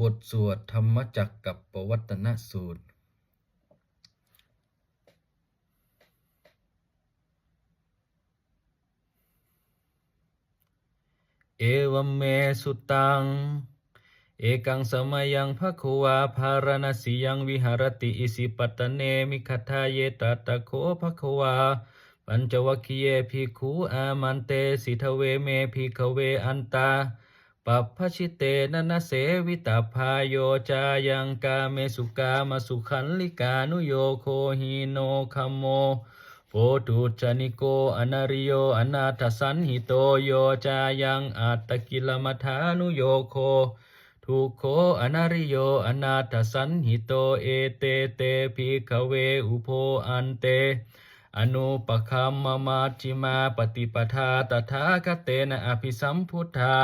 บทสวดธรรมจักรกับปวัตนสูตร เอวมเมสุตัง เอกังสมัยยังภะควาภารณสียังวิหารติอิสิปตตเนมิคัทาเยตตะโคภะควาปัญจวัคคีเยภิกขุอามันเตสิทเวเมภิกขเวอันตา ปัปพชิเตนนะเสวิตาพายโยจายังกาเมสุกามสุขันลิกานุโยโคหิโนคัมโมโปตุจานิโกอนาริโยอนาถสันหิโตโยจายังอัตตกิลมัฐานุโยโคทุโขอนาริโยอนาถสันหิโตเอเตเตภิกเวอุโพอันเตอนุปคัมมามาจิมาปฏิปทาตถาคเตนะอภิสัมพุทธา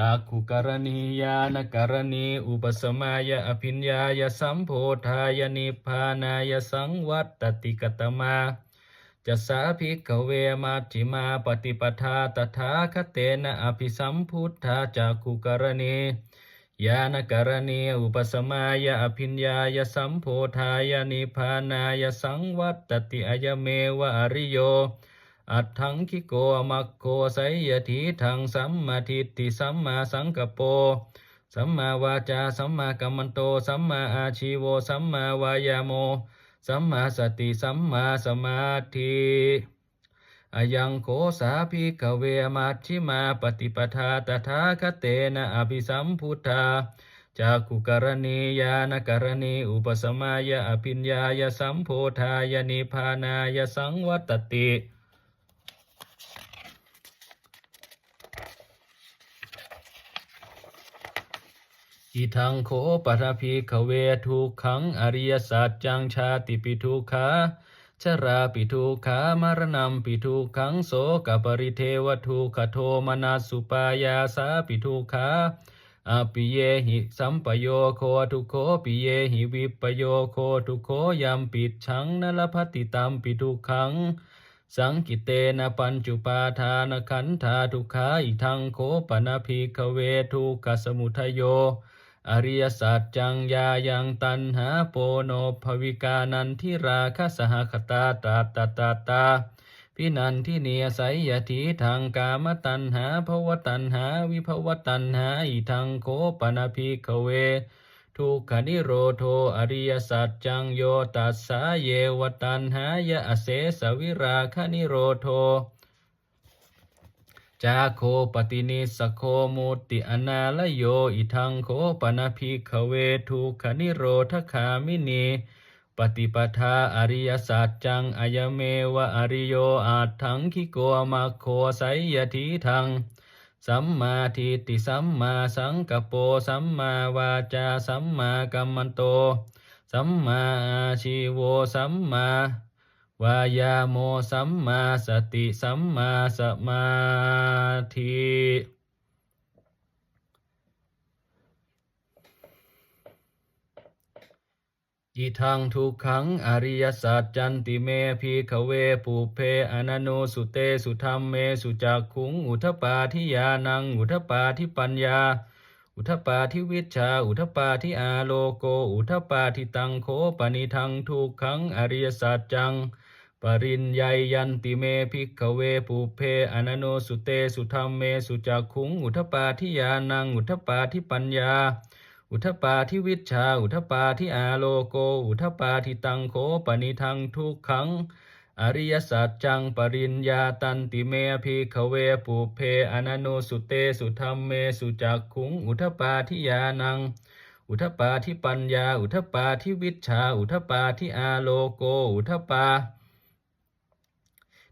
จากขุกรณียานกรณี อุปสมายอภิญญายสัมโพธายนิพานายสังวัตติกตมาจะสาภิกขเวมาจิมาปฏิปทาตถาคเตนะอภิสัมพุทธาจากขุกรณียานกรณีอุปสมายอภิญญายสัมโพธายนิพพานายสังวัตติอายเมวะอริโย อัตถังคิโกมัคโคไสยทีทังสัมมาทิฏฐิสัมมาสังกปโปสัมมาวาจาสัมมากัมมันโต สัมมาอาชีโว สัมมาวายาโม สัมมาสติ สัมมาสมาธิอายังโคสาภิกขเวมัชชิมาปฏิปทาตถาคเตนะอภิสัมพุทธาจากุกรณียานกรณีอุปสมายอภิญญายสัมโพธายนิพพานายสังวัตติ อิทังโคปทพีขเวทุกขังอริยสัจจังชาติปิทุขาชราปิทุขามรณมปิทุขังโสกปริเทวทุขโทมนาสุปายาสาปิทุขาอปิเยหิสัมปโยโคทุโคปิเยหิวิปโยโคทุโคยัมปิดชังนลพัติตัมปิทุขัง สังกิเตนะปัญจุปาทานขันธาทุกขาอิทังโคปนาภิกขเวทุกขสมุทโย อริยสัจจังยายังตันหาโปโนภวิกานันทิราคสหคตาตาตาตาตาพินันทิเนียไสยทีทางกามตันหาภวตันหาวิภวตันหาอิทังโคปนาภิกขเว ทุกขนิโรโทอริยสัจจังโยตัสสาเยวตันหายะอเสสวิราคนิโรโท จาโคปตินิสโคมุติอนาลโยอิทังโคปนาภิกเวทุกขนิโรธคามินีปฏิปทาอริยสัจจังอายเมวะอริโยอาทังคิโกมาโคไสยทีทัง สัมมาทิฏฐิสัมมาสังกปโปสัมมาวาจาสัมมากัมมันโต สัมมาอาชีโวสัมมา วายาโมสัมมาสติสัมมาสมาธิอิทังทุกขังอริยสัจจันติเมพีขเวปุเพอนันโนสุเตสุธรรมเมสุจักขุงอุทปาทิยานังอุทปาทิปัญญา อุทปาทิวิชชาอุทปาทิอาโลโก อุทปาทิตังโคปนิทังทุกขังอริยสัจจัง ปรินยัยยันติเมภิกขเวปุเพอนันโนสุเตสุธรรมเมสุจักขุงอุทปาทิยานังอุทปาทิปัญญา อุทปาทิวิชา อุทปาทิอาโลโก อุทปาทิตังโคปนิทังทุกขัง อริยสัจจังปริญญาตันติเมภิกขเวปุเพอนันโนสุเตสุธรรมเมสุจักขุงอุทปาทิยานังอุทปาทิปัญญา อุทปาทิวิชชาอุทปาทิอาโลโก อุทปา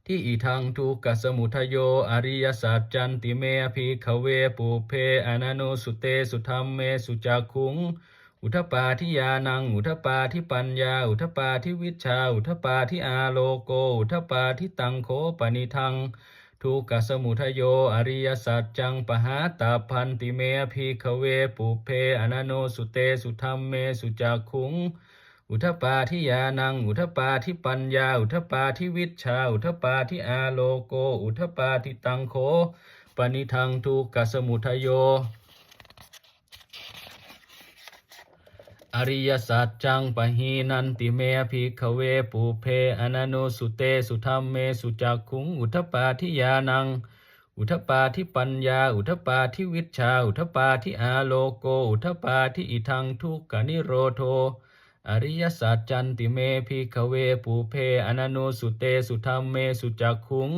ที่อีทังทุกขสมุทโยอริยสัจจันติเมภิกขเวปุเพอนันโนสุเตสุธรรมเมสุจักขุง อุทปาทิยานัง อุทปาทิปัญญา อุทปาทิวิชา อุทปาทิอาโลโก อุทปาทิตังโคปนิทัง ทุกขสมุทโยอริยสัจจังปหาตาพันติเมภิกขเวปุเพอนันโนสุเตสุธรรมเมสุจักขุง อุทปาทิยานัง อุทปาทิปัญญา อุทปาทิวิชา อุทปาทิอาโลโก อุทปาทิตังโคปนิทังทุกขสมุทโย อริยสัจจังปะหีนันติเมภิกขเวปุเพอนันโนสุเตสุธรรมเมสุจักขุง อุทปาทิยานัง อุทปาทิปัญญา อุทปาทิวิชา อุทปาทิอาโลโก อุทปาทิอิทังทุกขนิโรโท อริยสัจจันติเมภิกเวปุเพอนันโนสุเตสุธรรมเมสุจักขุง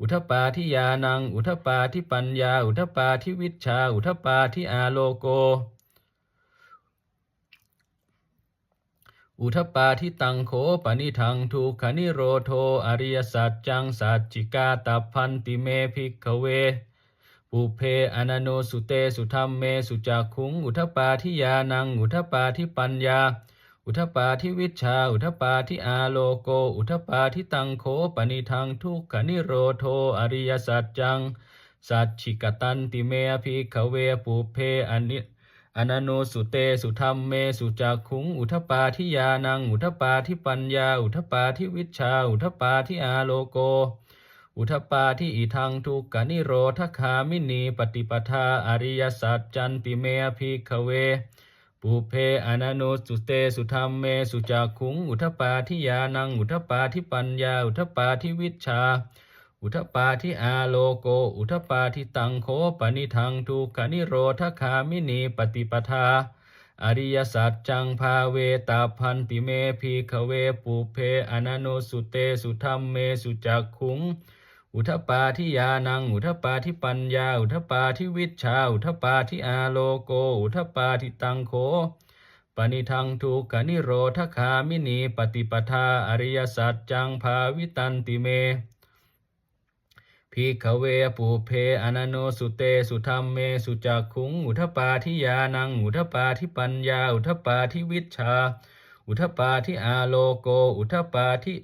อุทปาทิยานัง อุทปาทิปัญญา อุทปาทิวิชา อุทปาทิอาโลโก อุทปาทิตังโขปนิทังทุกขนิโรโทอริยสัจจังสัจจิกาตัพพันติเมภิกเวปุเพอนันโนสุเตสุธรรมเมสุจักขุง อุทปาทิยานัง อุทปาทิปัญญา อุทปาทิวิชา อุทปาทิอาโลโก อุทปาทิตังโขปนิทังทุกขนิโรโทอริยสัจจัง สัจฉิกตันติเมภิกขเวปุเพอนิอนันโนสุเตสุธรรมเมสุจักขุง อุทปาทิยานัง อุทปาทิปัญญา อุทปาทิวิชา อุทปาทิอาโลโก อุทปาทิอิทังทุกขนิโรธคามินีปฏิปทาอริยสัจจันติเมภิกขเว ปุเพอนันโนสุเตสุธรรมเมสุจักขุง อุทปาทิยานัง อุทปาทิปัญญา อุทปาทิวิชชา อุทปาทิอาโลโก อุทปาทิตังโคปนิทังทุกขนิโรธคามินีปฏิปทา อริยสัจจังภาเวตาพันติเมภิกขเวปุเพอนันโนสุเตสุธรรมเมสุจักขุง อุทปาทิยานัง อุทปาทิปัญญา อุทปาทิวิชา อุทปาทิอาโลโก อุทปาทิตังโคปณิทังทุกขนิโรธคามินีปฏิปทาอริยสัจจังภาวิตันติเมภิกขเวปุเพอนันโนสุเตสุธรรมเมสุจักขุง อุทปาทิยานัง อุทปาทิปัญญา อุทปาทิวิชชาอุทปาทิอาโลโก อุทปาทิ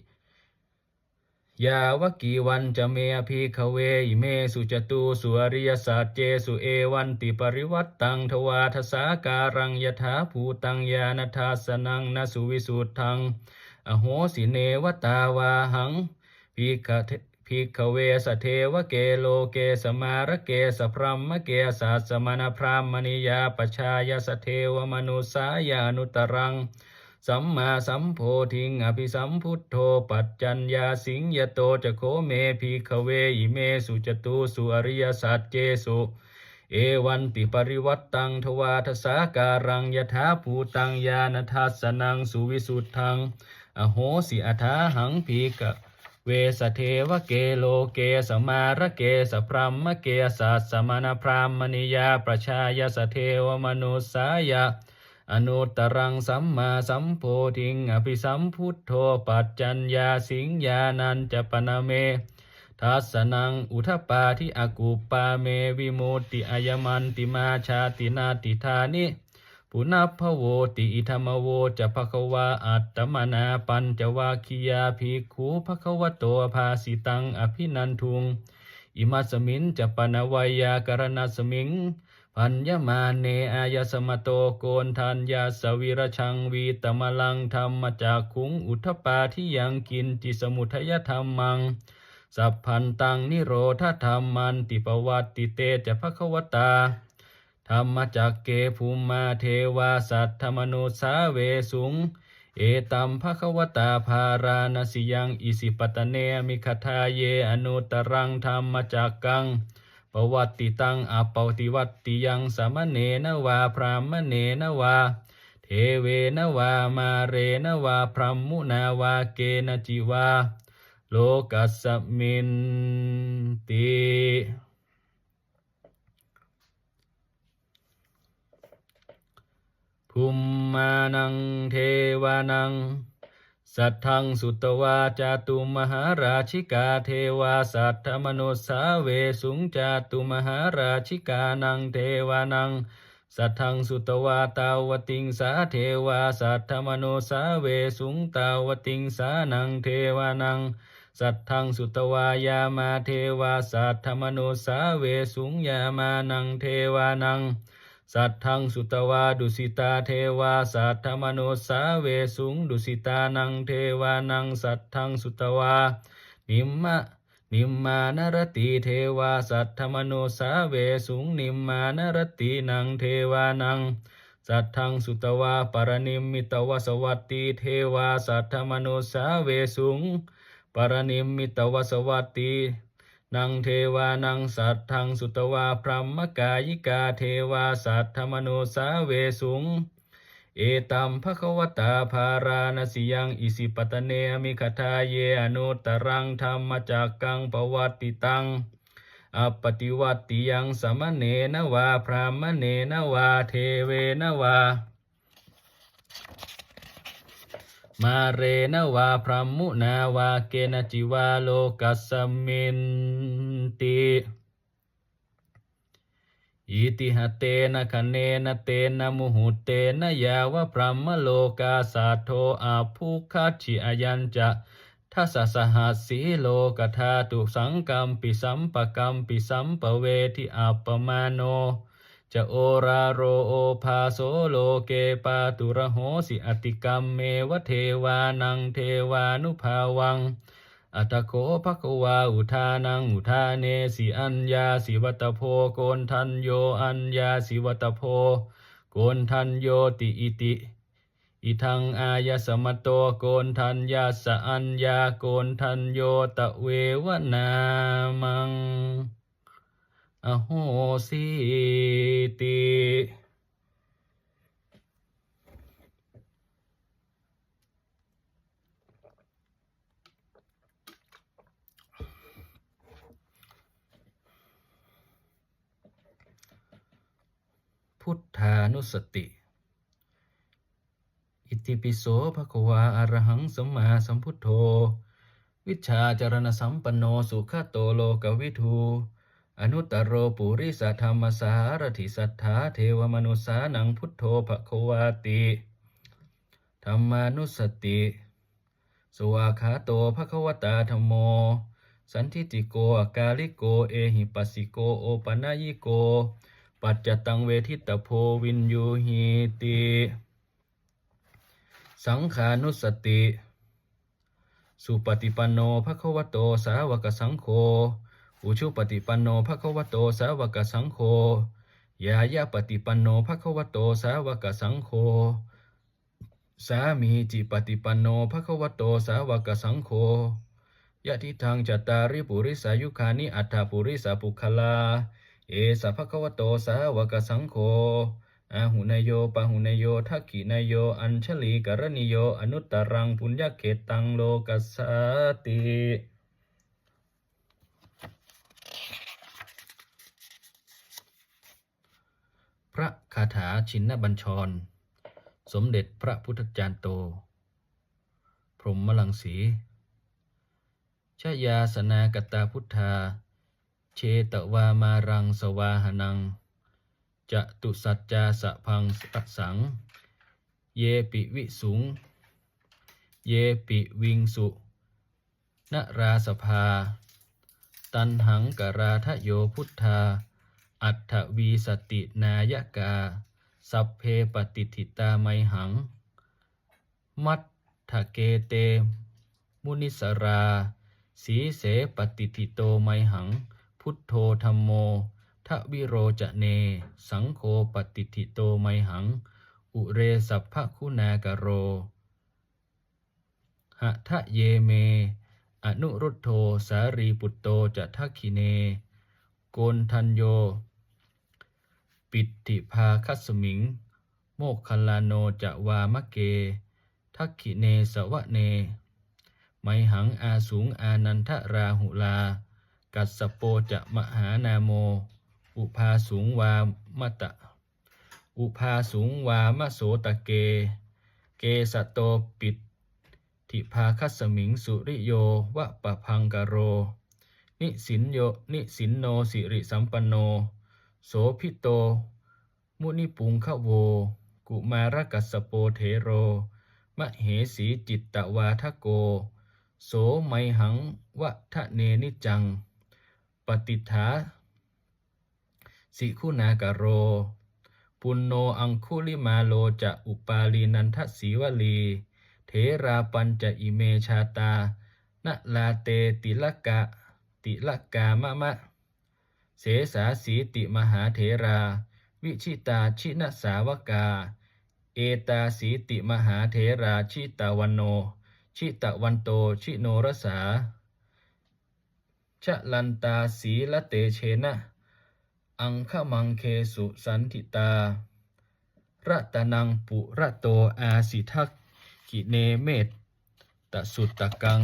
ยาวกีวันจะเมภิกขเวอิเมสุจตุสุอริยสัจเจสุเอวันติปริวัตตังทวาทสาการังยถาภูตังยานทัสนังนสุวิสุทธัง อโหสิเนวตาวาหังภิกเภิกขเวสเทวเกโลเกสมารเกสพรัมเกสัสมณพรามณิยาปชายสเทวมนุสายานุตรัง สัมมาสัมโพธิงอภิสัมพุทโธปัจจัญญาสิงยโตจะโคเมภิกขเวอิเมสุจตุสุอริยสัจเจสุเอวันติปริวัตตังทวาทสาการังยถาภูตังยานทัสสนังสุวิสุทธัง อโหสิอัฐาหังภิกขเวสเทวเกโลเกสมาระเกสพรัมมเกสัสสมณพรามณิยาประชายสเทวมนุสายะ อนุตตรังสัมมาสัมโพธิงอภิสัมพุทโธปัจจัญญาสิงญานันจะปนะเม ทัสสนังอุทปาทิอากุปาเมวิโมติอายมันติมาชาตินาติธานิปุณพโวติอิธรรมโวจะภควาอัตตมนาปัญจวาคียาภิกขุภควโตภาสิตังอภินันทุง อิมัสมินจะปนวายากรณสมิง พัญญมาเนอายสมโตโกนทัญญาสวิรชังวีตมลังธรรมจากขุงอุทปาทิยังกินจิสมุทยธรรมัง สัพพันตังนิโรธธรรมันติปวัตติเตจะภควตา ธรรมจักเกภูมิมาเทวาสัตธรรมนุสาเวสุง เอตัมภควตาภาราณสิยังอิสิปตเนมิคทาเยอนุตรังธรรมจักกัง ปวัตติตังอปติวัตติยังสามเณนวาพรามเณนวา เทเวนวามาเรนวาพรหมุนาวาเกนจิวา โลกัสสมินติภูมมานังเทวานัง สัทธังสุตวาจาตุมหาราชิกาเทวาสัทธมนุสาเวสุงจาตุมหาราชิกานังเทวานัง สัทธังสุตวาตาวติงสาเทวาสัทธมนุสาเวสุงตาวติงสานังเทวานัง สัทธังสุตวายามาเทวาสัทธมนุสาเวสุงยามานังเทวานัง สัทธังสุตวาดุสิตาเทวาสัทธมโนสาเวสุงดุสิตานังเทวานังสัทธังสุตวา นิมมะนิมมานรติเทวาสัทธมโนสาเวสุงนิมมานรตินังเทวานังสัทธังสุตวาปรนิมมิตวสวัตติเทวาสัทธมโนสาเวสุงปรนิมมิตวสวัตติ นังเทวานังสัตทังสุตวาพรหมกายิกาเทวาสัทธมโนสาเวสุง เอตัมภควตาภาราณสิยังอิสิปตเนมิคทาเยอนุตตรังธรรมจักกังปวัตติตังอปฏิวัติยังสมณเณนวาพรามเณนวาเทเวนวา มาเรนวาพรหมุนาวาเกณจิวาโลกัสมินติอิติหเตนะคะเนนะเตนะมุหุเตนะยาวะพรหมโลกาสาโทอาภุคัจฉิอยัญจะทัสสะสหัสสีโลกธาตุสังกัมปิสัมปะกัมปิสัมปเวทิอัปปมาโน จะโอราโรโอภาโสโลเกปาตุระโหสิอติกรรมเมวเทวานังเทวานุภาวัง อัตโคภควาอุทานังอุทาเนสิอัญญาสิวัตโพโกนทันโยอัญญาสิวัตโพ โกนทันโยติอิติอิทังอายสมโตโกนทันยาสอัญญาโกนทันโยตะเววนามัง อโหสิติพุทธานุสติ อิติปิโสภะควาอะรหังสัมมาสัมพุทโธ วิชชาจารณสัมปันโนสุขโตโลกวิทู อนุตตรโรปุริสธรรมสารถิสัทธาเทวมนุสานังพุทโธภควาติธรรมานุสติ สวาขาโตภะควตาธรรมโม สันทิติโกกาลิโก เอหิปัสสิโกโอปนายโก ปัจจตังเวทิตโพวินยูหีติ สังขานุสติ สุปฏิปันโนภะควโตสาวกสังโฆ อุชุปฏิปันโนภะคะวะโตสาวกสังโฆยายาปฏิปันโนภะคะวะโตสาวกสังโฆสามีจิปฏิปันโนภะคะวะโตสาวกสังโฆยะทิทางจัตตาริปุริสายุคานิอัตถปุริสาปุคลา เอสะภะคะวะโตสาวกสังโฆอาหุนายโยปะหุนายโยทักขินายโย อัญชลีกรณิโย อนุตตรัง ปุญญเขตังโลกัสสติ พระคาถาชินบัญชร สมเด็จพระพุทธจารย์โต พรหมลังสีชยาสนากตาพุทธา เชตวามารังสวาหนัง จะตุสัจจาสะพังตสัง เยปิวิสุง เยปิวิงสุนราสภา ตันหังกราทะโยพุทธา อัฏฐวีสตินายกา สัพเพปฏิทิตาไมหัง มัตถเกเต มุนิสรา สีเสปฏิทิโตไมหัง พุทโธธรรมโมทวิโรจเน สังโฆปฏิทิโตไมหัง อุเรสัพพคุณากโรหะทะเยเม อนุรุตโธสารีปุตโตจะทักขิเน โกนทันโย ปิติภาคัสมิง โมคคัลลาโนจะวามะเก ทักขิเนสวะเน ไมหังอาสูงอานันทราหุลา กัสโปจะมหานาโม อุภาสูงวามะตะ อุภาสูงวามะโสตะเก เกสะโตปิดทิภาคัสมิงสุริโยวะปะพังกโร นิสินโยนิสินโนสิริสัมปันโน โสพิโต มุนิปุงคะโว กุมารกัสโปเทโร มะเหสีจิตตวาทโก โสไมหังวะทะเนนิจัง ปฏิฐาสิคุณากโร ปุณโนอังคุลิมาโลจะอุปาลีนันทสีวลี เทราปัญจะอิเมชาตานะลาเตติลกะ ติลกามะมะ เสสาสีติมหาเถรา วิชิตาชินสาวกา เอตาสีติมหาเถราชิตาวันโน ชิตะวันโตชิโนรสาชะลันตาสีละเตเชนะ อังคมังเคสุสันติตารัตนังปุระโตอาสิทักกิเนเมตตสุตตะกัง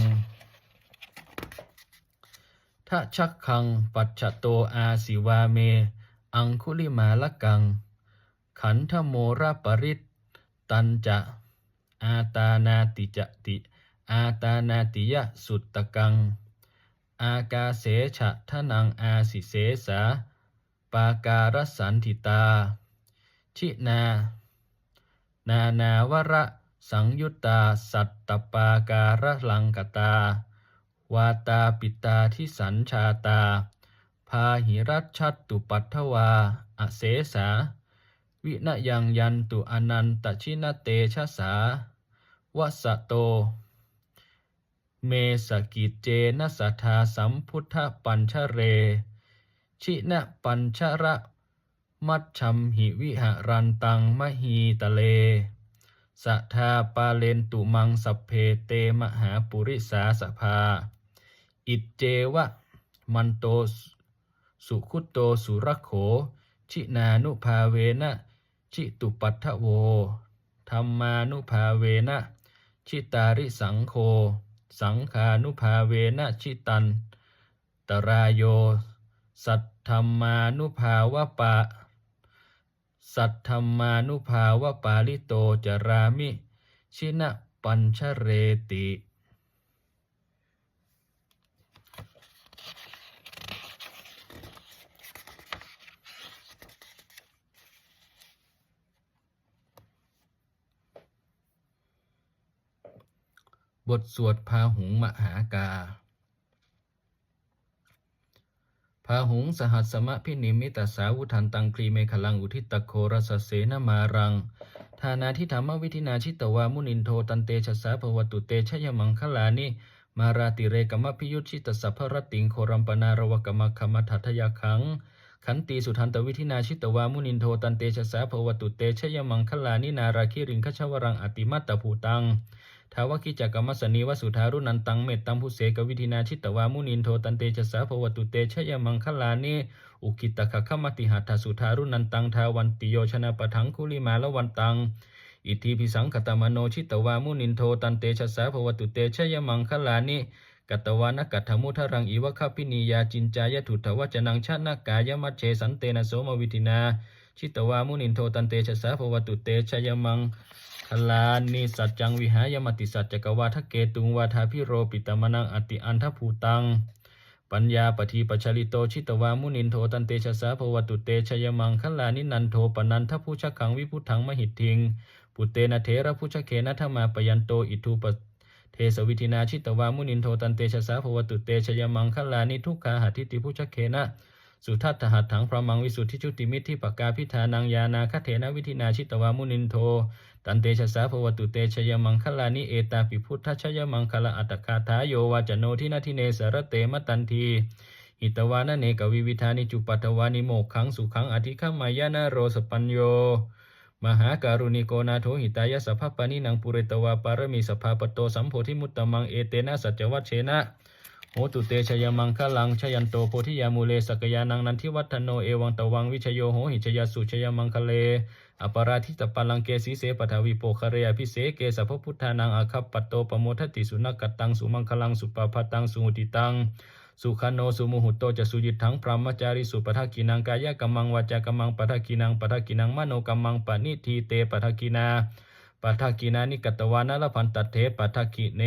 ทะชักคังปัจฉโตอาสิวาเม อังคุลิมาละกัง ขันธโมระปริตตันจะ อาตานาติจติ อาตานาติยะสุตตะกัง อากาเสฉะทนังอาสิเสสาปาการสันติตา ชินา นานาวระสังยุตตาสัตตปาการลังกตา วาตาปิตาทิสัญชาตา พาหิรัชชัตตุปัทวา อเสสา วินยังยันตุอนันตชินเตชะสาวสโต เมสกิจเจนะสัทธาสัมพุทธปัญชเร ชินะปัญชระ มัชชัมหิวิหารันตังมหีตะเลสัทธาปาเลนตุมังสัพเพเตมหาปุริสาสภา อิเจวะ มันโตสุขุโตสุรโข ชินานุภาเวนะ ชิตุปัฏฐโวธรรมานุภาเวนะ ชิตาริสังโฆสังขานุภาเวนะ ชิตัน ตรายโย สัทธรรมานุภาวะปะ สัทธรรมานุภาวะปาลิโตจรามิ ชินะปัญชเรติ บทสวดพาหุงมหากา พาหุงสหัสมะพินิมิตาสาวุทันตังครีเมขลังอุทิตโครสเสนมารังทานาทิธรรมวิธินาชิตวามุนินโทตันเตชะสาภวตุเตชยมังคลานิมาราติเรกมพิยุตชิตสัพพรติงโครัมปนารวกมคมทัทยาขังขันตีสุทันตวิธินาชิตวามุนินโทตันเตชะสาภวตุเตชยมังคลานินาราคิริงคชวรังอติมัตตภูตัง ทาวกิจักรมสนีวสุธารุนันตังเมตตังผู้เสกวิธินาชิตวามุนินโทตันเตชะสาภวตุเตชยมังคลานิอุกิตคะขมติหัตถสุธารุนันตังทาวันติโยชนะปะทังคุลิมาละวันตังอิทธิพิสังคตมโนชิตวามุนินโทตันเตชะสาภวตุเตชยมังคลานิกัตวานกัตถมุทรังอีวะคปินียาจินจายถุถวจนังชนะกายมัจเชสันเตนะโสมวิธินา ชิตวามุนินโทตันเตชะสาภวตุเตชยมัง คลานิสัจจังวิหายมติสัจจกวาทเกตุงวาทาพิโรปิตมนังอติอันทภูตัง ปัญญาปทีปชลิโตชิตวามุนินโทตันเตชะสาภวตุเตชยมังคลานินันโทปนันทภูชขังวิพุทธังมหิตทิง ปุเตนะเถระพุชเคนะธรรมาปยันโตอิทูปเทสวิธินาชิตวามุนินโทตันเตชะสาภวตุเตชยมังคลานิทุกขาหัตถิติพุชเคนะสุทัตหัตถังพระมังวิสุทธิชุติมิตรที่ปากกาพิธานังยานาคเถนะวิธินาชิตวามุนินโท ตันเตชะสาภวตุเตชยมังคลานิเอตาปิพุทธชยมังคลาอัตคาทาโยวาจโนทินาทิเนสรเตมตันทีหิตวานะเนกวิวิธานิจุปัตวานิโมกขังสุขังอธิขมายานาโรสปัญโยมหาการุณิโกนาโถหิตายสัพพปานินังปุเรตวาปารมีสภาปโตสัมโพธิมุตตมังเอเตนะสัจวัชเชนะโหตุเตชยมังคลังชยันโตโพธิยามูเลสกยานังนันทิวัฒโนเอวังตวังวิชโยโหหิชยสุชยมังคเล อปาราธิตปัลังเกสีเสปทาวิโปคเรอภิเสเกสัพพพุทธานังอาคัปปตโตปโมทติสุนักกตังสุมังคลังสุปปาตังสุหุติตังสุขโนสุมุหุโตจะสุยิทังพรหมจาริสุปทักกินังกายกัมมังวาจากัมมังปทักกินังปทักกินังมโนกัมมังปณิทีเตปทักกินาปทักกินานิกตวานาละพันตัตเถปทักกิเน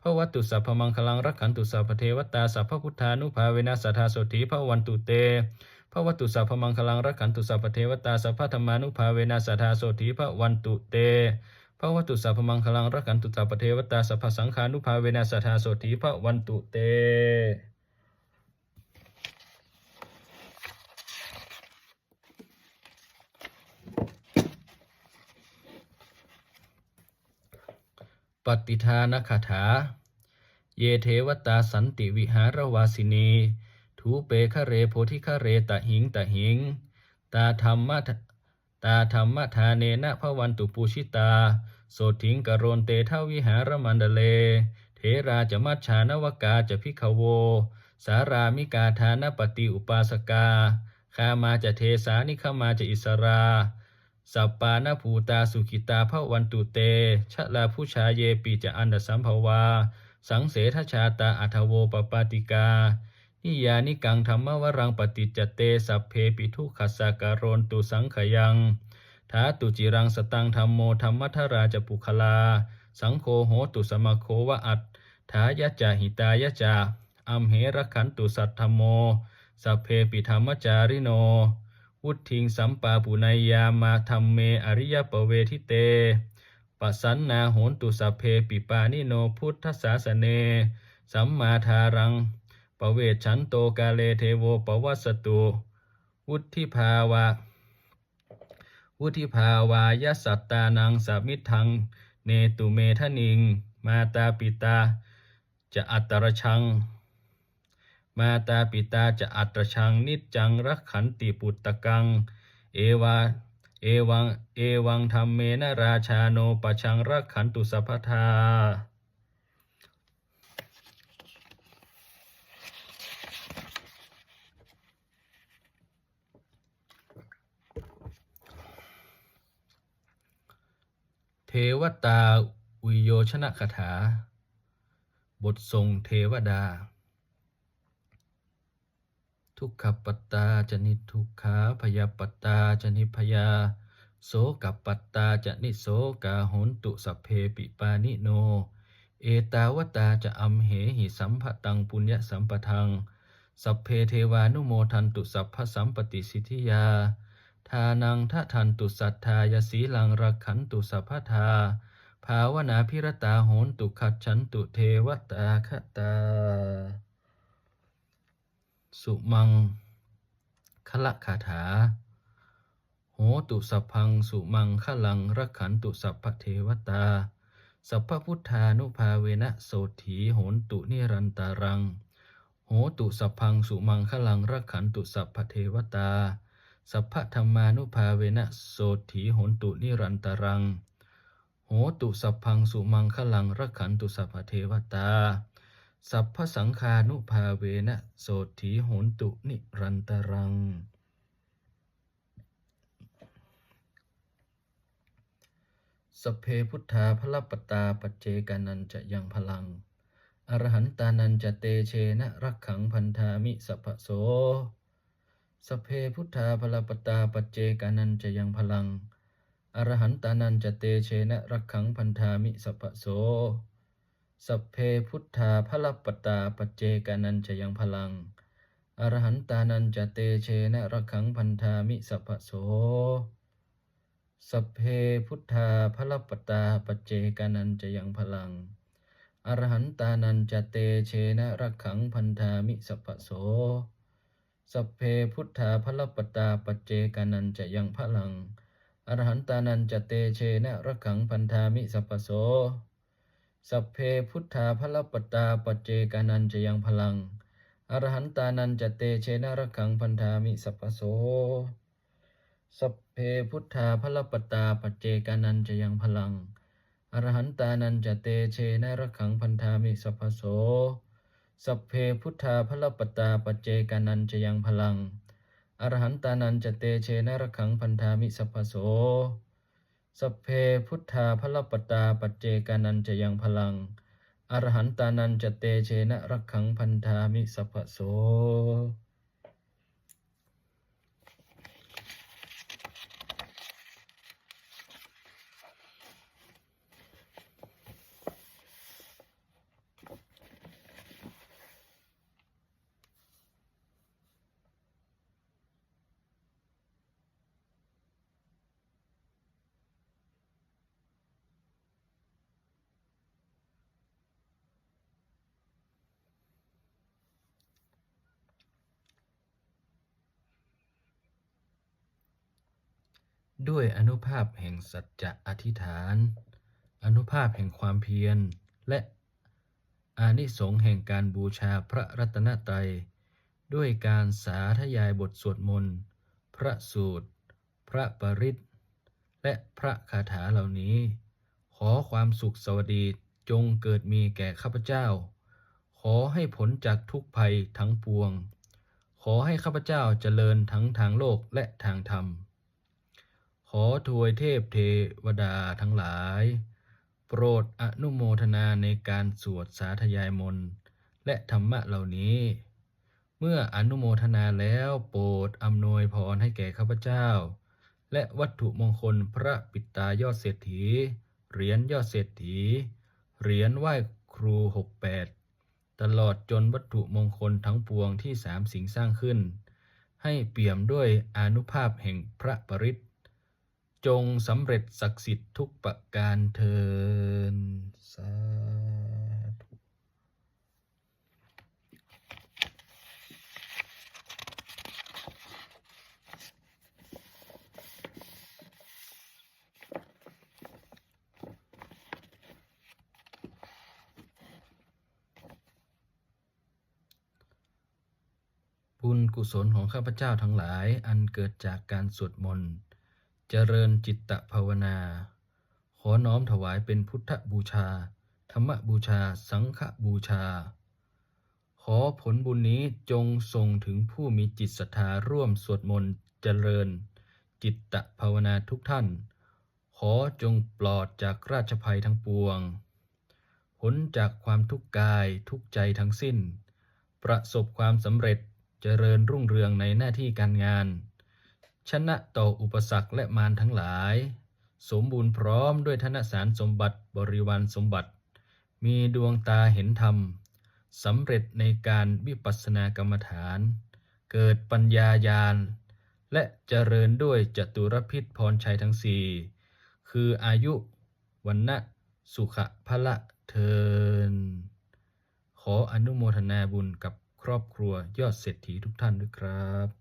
พระวัตุสัพพมังคลังรักขันตุสัพพเทวตาสัพพพุทธานุภาเวนัสสัทธาโสถีพระวันตุเต พระวัตุสัพพมังคลังรักขันตุสัพพเทวตาสัพพธรรมานุภาเวนัสสัทธาโสถีพระวันตุเตพระวัตุสัพพมังคลังรักขันตุสัพพเทวตาสัพพสังฆานุภาเวนัสสัทธาโสถีพระวันตุเตปฏิทานคาถา เยเทวตาสันติวิหารวาสินี ทูเปคะเรโพธิคะเรตะหิงตะหิง ตาธรรมะตาธรรมะทาเนนะพระวันตุปูชิตา โสถิงกโรนเตทวิหารมันเดเล เทราจะมัชฌานวกาจะพิขโว สารามิกาทานปฏิอุปาสกาคามาจะเทสานิขมาจะอิสราสัปปานภูตาสุขิตาพระวันตุเต ชะลาผู้ชาเยปีจะอันดสัมภวา สังเสทชาตาอัทโวปปาติกา นิยานิกังธรรมวรังปฏิจเตสัพเพปิทุขัสสะการนตุสังขยังทาตุจิรังสตังธรรมโมธรรมัทราจปุคลา สังโฆโหตุสมโควะอัตถายะจาหิตายะจาอัมเหรขันตุสัทธรรมโมสัพเพปิธรรมจาริโน วุทิงสัมปาปุนายามาธรรมเมอริยปเวทิเตปสันนาโหนตุสัพเพปิปานิโนพุทธศาสเน สัมมาทารัง ปเวชฉันโตกาเลเทโวปวัสตุ วุธิภาวะ วุธิภาวายสัตตานังสามิทัง เนตุเมทนิง มาตาปิตา จะอัตตรชัง มาตาปิตาจะอัตรชังนิจจังรักขันติปุตตะกัง เอวา เอวัง เอวังธรรมเมนราชาโนปะชังรักขันตุสัพพทา เทวตาวิโยชนะคาถา บททรงเทวดา ทุกขปัตตาจะนิทุกขาพยาปัตตาจะนิพยา โสกปัตตาจะนิโสกาหนตุสัพเพปิปานิโน เอตาวตาจะอัมเหหิสัมภตังปุญญสัมปทัง สัพเพเทวานุโมทันตุสัพพสัมปติสิทธิยา ทานังทะทันตุสัทธายสีลังรักขันตุสัพพทา ภาวนาพิรตาโหนตุขัดฉันตุเทวตาคตา สุมังคละคาถา โหตุสัพพังสุมังคลังรักขันตุสัพพเทวตา สัพพพุทธานุภาเวนะโสถีโหนตุนิรันตารัง โหตุสัพพังสุมังคลังรักขันตุสัพพเทวตา สัพพธรรมานุภาเวนะโสถีโหนตุนิรันตรัง โหตุสัพพังสุมังคลังรักขันตุสัพพเทวตา สัพพสังคานุภาเวนะโสถีโหนตุนิรันตรัง สเพพุทธาพระปตาปัจเจกานันจะยังพลัง อรหันตานันจะเตเชนะรักขังพันธามิสัพพโส สเพพุทธาพระปตาปัจเจกานันจะยังพลัง อรหันตานันจะเตเชนะรักขังพันธามิสัพโสสเพพุทธาพระปตาปัจเจกานันจะยังพลัง อรหันตานันจะเตเชนะรักขังพันธามิสัพโสสเพพุทธาพระปตาปัจเจกานันจะยังพลัง อรหันตานันจะเตเชนะรักขังพันธามิสัพโส สัพเพพุทธาพระปตาปัจเจกานันจะยังพลัง อรหันตานันจะเตเชนะรักขังพันธามิสัพโส สัพเพพุทธาพระปตาปัจเจกานันจะยังพลัง อรหันตานันจะเตเชนะรักขังพันธามิสัพโส สัพเพพุทธาพระปตาปัจเจกานันจะยังพลัง อรหันตานันจะเตเชนะรักขังพันธามิสัพโส สัพเพพุทธาพระปตาปเจกานันจะยังพลัง อรหันตานันจะเตเชนรักขังพันธามิสัพพโส สัพเพพุทธาพระปตาปเจกานันจะยังพลัง อรหันตานันจะเตเชนรักขังพันธามิสัพพโส ด้วยอนุภาพแห่งสัจจะอธิษฐาน อนุภาพแห่งความเพียร และอานิสงส์แห่งการบูชาพระรัตนตรัย ด้วยการสาธยายบทสวดมนต์ พระสูตร พระปริตและพระคาถาเหล่านี้ ขอความสุขสวัสดีจงเกิดมีแก่ข้าพเจ้า ขอให้ผลจากทุกภัยทั้งปวง ขอให้ข้าพเจ้าเจริญทั้งทางโลกและทางธรรม ขอทวยเทพเทวดาทั้งหลาย โปรดอนุโมทนาในการสวดสาธยายมนต์และธรรมะเหล่านี้ เมื่ออนุโมทนาแล้วโปรดอำนวยพรให้แก่ข้าพเจ้า และวัตถุมงคลพระปิตายอดเศรษฐี เหรียญยอดเศรษฐี เหรียญไหว้ครูหกแปดตลอดจนวัตถุมงคลทั้งปวงที่สามสิงสร้างขึ้น ให้เปี่ยมด้วยอนุภาพแห่งพระปริต จงสำเร็จศักดิ์สิทธิ์ทุกประการเทินสาธุบุญกุศลของข้าพเจ้าทั้งหลายอันเกิดจากการสวดมนต์ เจริญจิตตภาวนา ขอน้อมถวายเป็นพุทธบูชา ธรรมบูชา สังฆบูชา ขอผลบุญนี้จงส่งถึงผู้มีจิตศรัทธาร่วมสวดมนต์เจริญ จิตตภาวนาทุกท่าน ขอจงปลอดจากราชภัยทั้งปวงผลจากความทุกข์กายทุกใจทั้งสิ้น ประสบความสำเร็จเจริญรุ่งเรืองในหน้าที่การงาน ชนะต่ออุปสรรคและมารทั้งหลาย สมบูรณ์พร้อมด้วยธนสารสมบัติบริวารสมบัติ มีดวงตาเห็นธรรมสำเร็จในการวิปัสสนากรรมฐาน เกิดปัญญาญาณ และเจริญด้วยจตุรพิษพรชัยทั้งสี่คืออายุวันนะสุขะพละเทิน ขออนุโมทนาบุญกับครอบครัวยอดเศรษฐีทุกท่านด้วยครับ